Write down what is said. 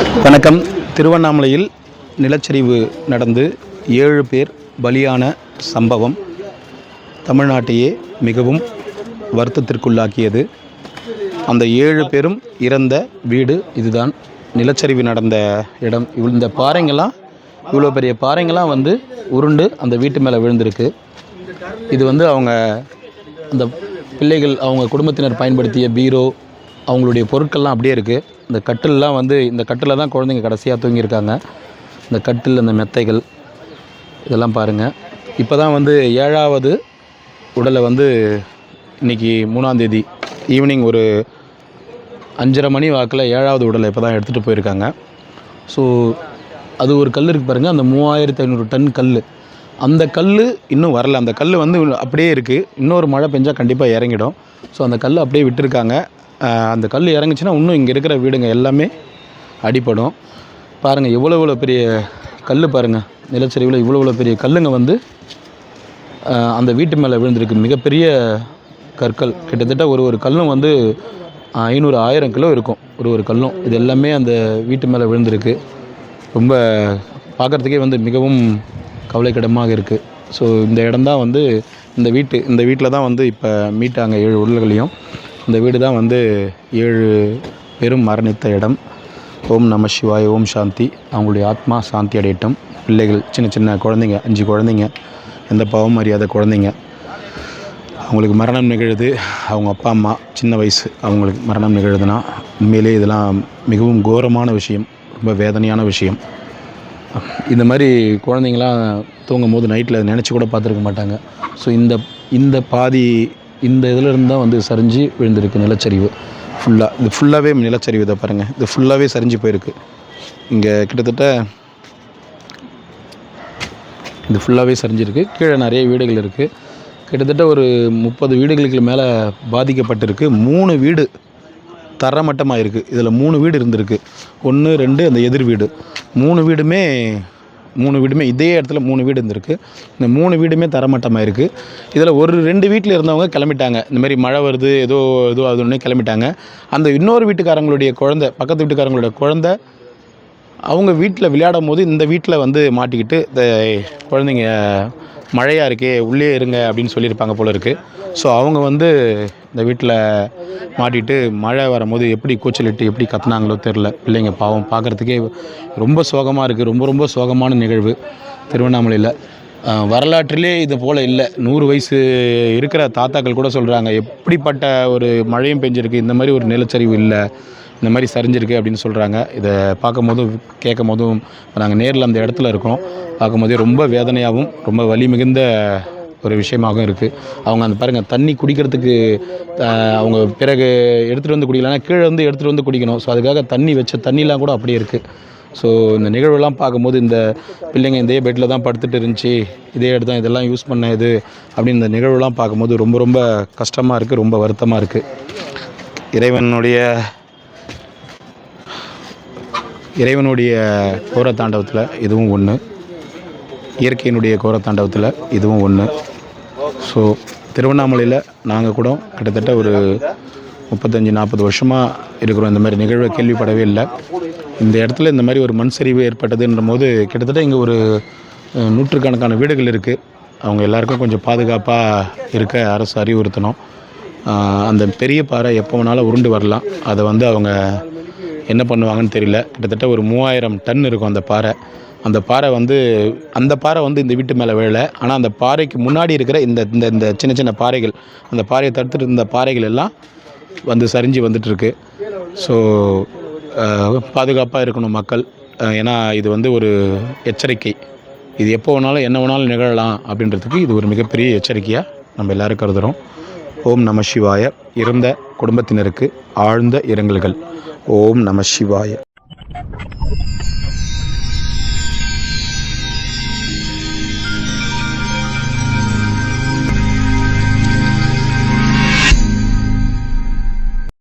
வணக்கம். திருவண்ணாமலையில் நிலச்சரிவு நடந்து ஏழு பேர் பலியான சம்பவம் தமிழ்நாட்டையே மிகவும் வருத்தத்திற்குள்ளாக்கியது. அந்த ஏழு பேரும் இறந்த வீடு இதுதான். நிலச்சரிவு நடந்த இடம். இந்த பாறைங்கள்லாம் இவ்வளோ பெரிய பாறைங்கள்லாம் வந்து உருண்டு அந்த வீட்டு மேலே விழுந்திருக்கு. இது வந்து அவங்க அந்த பிள்ளைகள் அவங்க குடும்பத்தினர் பயன்படுத்திய பீரோ அவங்களுடைய பொருட்கள்லாம் அப்படியே இருக்குது இந்த கட்டிலெலாம் வந்து இந்த கட்டில் தான் குழந்தைங்க கடைசியாக தூங்கியிருக்காங்க. இந்த கட்டில் இந்த மெத்தைகள் இதெல்லாம் பாருங்கள் இப்போ தான் வந்து ஏழாவது உடலை வந்து இன்றைக்கி மூணாந்தேதி ஈவினிங் ஒரு அஞ்சரை மணி வாக்கில் ஏழாவது உடலை இப்போ தான் எடுத்துகிட்டு போயிருக்காங்க. ஸோ அது ஒரு கல் இருக்குது பாருங்கள் அந்த மூவாயிரத்து ஐநூறு டன் கல். அந்த கல் இன்னும் வரல. அந்த கல் வந்து அப்படியே இருக்குது இன்னொரு மழை பெஞ்சால் கண்டிப்பாக இறங்கிடும். ஸோ அந்த கல் அப்படியே விட்டுருக்காங்க. அந்த கல் இறங்குச்சுன்னா இன்னும் இங்கே இருக்கிற வீடுங்க எல்லாமே அடிப்படும் பாருங்கள் எவ்வளோ எவ்வளோ பெரிய கல் பாருங்கள் நிலச்சரிவில் இவ்வளோ இவ்வளோ பெரிய கல்லுங்க வந்து அந்த வீட்டு மேலே விழுந்திருக்கு. மிகப்பெரிய கற்கள். கிட்டத்தட்ட ஒரு ஒரு கல்லும் வந்து ஐநூறு ஆயிரம் கிலோ இருக்கும். ஒரு ஒரு கல்லும். இது எல்லாமே அந்த வீட்டு மேலே விழுந்திருக்கு. ரொம்ப பார்க்குறதுக்கே வந்து மிகவும் கவலைக்கிடமாக இருக்குது ஸோ இந்த இடம்தான் வந்து இந்த வீட்டு இந்த வீட்டில் தான் வந்து இப்போ மீட்டாங்க ஏழு உடல்களையும் இந்த வீடு தான் வந்து ஏழு பேரும் மரணித்த இடம். ஓம் நம சிவாய் ஓம் சாந்தி. அவங்களுடைய ஆத்மா சாந்தி அடையட்டும். பிள்ளைகள் சின்ன சின்ன குழந்தைங்க அஞ்சு குழந்தைங்க எந்த பாவம் அறியாத குழந்தைங்க. அவங்களுக்கு மரணம் நிகழுது. அவங்க அப்பா அம்மா சின்ன வயசு அவங்களுக்கு மரணம் நிகழுதுன்னா உண்மையிலே இதெல்லாம் மிகவும் கோரமான விஷயம். ரொம்ப வேதனையான விஷயம். இந்த மாதிரி குழந்தைங்களாம் தூங்கும் போது நைட்டில் நினச்சி கூட பார்த்துருக்க மாட்டாங்க. ஸோ இந்த இந்த பாதி இந்த இதில் தான் வந்து சரிஞ்சு விழுந்திருக்கு நிலச்சரிவு. ஃபுல்லாக இது ஃபுல்லாகவே நிலச்சரிவு இதை பாருங்கள் இது ஃபுல்லாகவே சரிஞ்சு போயிருக்கு. இங்கே கிட்டத்தட்ட இது ஃபுல்லாகவே சரிஞ்சிருக்கு. கீழே நிறைய வீடுகள் இருக்குது கிட்டத்தட்ட ஒரு முப்பது வீடுகளுக்கு மேலே பாதிக்கப்பட்டிருக்கு. மூணு வீடு தரமட்டமாக இருக்குது இதில் மூணு வீடு இருந்திருக்கு. ஒன்று ரெண்டு அந்த எதிர் வீடு. மூணு வீடுமே மூணு வீடுமே இதே இடத்துல மூணு வீடு இருந்திருக்கு. இந்த மூணு வீடுமே தரமட்டமாக இருக்குது இதில் ஒரு ரெண்டு வீட்டில் இருந்தவங்க கிளம்பிட்டாங்க. இந்தமாரி மழை வருது ஏதோ ஏதோ அது ஒன்று கிளம்பிட்டாங்க. அந்த இன்னொரு வீட்டுக்காரங்களுடைய குழந்த பக்கத்து வீட்டுக்காரங்களுடைய குழந்த அவங்க வீட்டில் விளையாடும் போது இந்த வீட்டில் வந்து மாட்டிக்கிட்டு இந்த குழந்தைங்க மழையாக இருக்கே உள்ளே இருங்க அப்படின்னு சொல்லியிருப்பாங்க போல இருக்குது ஸோ அவங்க வந்து இந்த வீட்டில் மாட்டிட்டு மழை வரும்போது எப்படி கூச்சலிட்டு எப்படி கத்துனாங்களோ தெரில பிள்ளைங்க பாவம் பார்க்குறதுக்கே ரொம்ப சோகமாக இருக்குது ரொம்ப ரொம்ப சோகமான நிகழ்வு திருவண்ணாமலையில். வரலாற்றிலே இது போல் இல்லை. நூறு வயசு இருக்கிற தாத்தாக்கள் கூட சொல்கிறாங்க எப்படிப்பட்ட ஒரு மழையும் பெஞ்சிருக்கு இந்த மாதிரி ஒரு நிலச்சரிவு இல்லை. இந்த மாதிரி சரிஞ்சிருக்கு அப்படின்னு சொல்கிறாங்க இதை பார்க்கும் போதும் கேட்கும் போதும் நாங்கள் நேரில் அந்த இடத்துல இருக்கோம். பார்க்கும்போதே ரொம்ப வேதனையாகவும் ரொம்ப வலி மிகுந்த ஒரு விஷயமாகவும் இருக்குது அவங்க அந்த பாருங்கள் தண்ணி குடிக்கிறதுக்கு அவங்க பிறகு எடுத்துகிட்டு வந்து குடிக்கலன்னா கீழே வந்து எடுத்துகிட்டு வந்து குடிக்கணும். ஸோ அதுக்காக தண்ணி வச்ச தண்ணிலாம் கூட அப்படியே இருக்குது ஸோ இந்த நிகழ்வுலாம் பார்க்கும்போது இந்த பிள்ளைங்க இதே பெட்டில் தான் படுத்துட்டு இருந்துச்சு. இதே இடத்து தான் இதெல்லாம் யூஸ் பண்ண இது அப்படின்னு இந்த நிகழ்வுலாம் பார்க்கும்போது ரொம்ப ரொம்ப கஷ்டமாக இருக்குது ரொம்ப வருத்தமாக இருக்குது இறைவனுடைய இறைவனுடைய கோரத்தாண்டவத்தில் இதுவும் ஒன்று இயற்கையினுடைய கோரத்தாண்டவத்தில் இதுவும் ஒன்று ஸோ திருவண்ணாமலையில் நாங்கள் கூட கிட்டத்தட்ட ஒரு முப்பத்தஞ்சு நாற்பது வருஷமாக இருக்கிறோம். இந்த மாதிரி நிகழ்வை கேள்விப்படவே இல்லை. இந்த இடத்துல இந்த மாதிரி ஒரு மண் சரிவு ஏற்பட்டதுன்ற போது கிட்டத்தட்ட இங்கே ஒரு நூற்றுக்கணக்கான வீடுகள் இருக்குது அவங்க எல்லாருக்கும் கொஞ்சம் பாதுகாப்பாக இருக்க அரசு அறிவுறுத்தணும். அந்த பெரிய பாறை எப்போ வேணாலும் உருண்டு வரலாம். அதை வந்து அவங்க என்ன பண்ணுவாங்கன்னு தெரியல. கிட்டத்தட்ட ஒரு மூவாயிரம் டன் இருக்கும் அந்த பாறை. அந்த பாறை வந்து அந்த பாறை வந்து இந்த வீட்டு மேலே விழலை. ஆனால் அந்த பாறைக்கு முன்னாடி இருக்கிற இந்த இந்த இந்த சின்ன சின்ன பாறைகள் அந்த பாறையை தடுத்துட்டு இருந்த பாறைகள் எல்லாம் வந்து சரிஞ்சு வந்துட்டுருக்கு. ஸோ பாதுகாப்பாக இருக்கணும் மக்கள். ஏன்னா இது வந்து ஒரு எச்சரிக்கை. இது எப்போ வேணாலும் என்ன வேணாலும் நிகழலாம் அப்படின்றதுக்கு இது ஒரு மிகப்பெரிய எச்சரிக்கையாக நம்ம எல்லாரும் கருதுகிறோம் ஓம் நம சிவாய. இறந்த குடும்பத்தினருக்கு ஆழ்ந்த இரங்கல்கள். ஓம் நம சிவாய.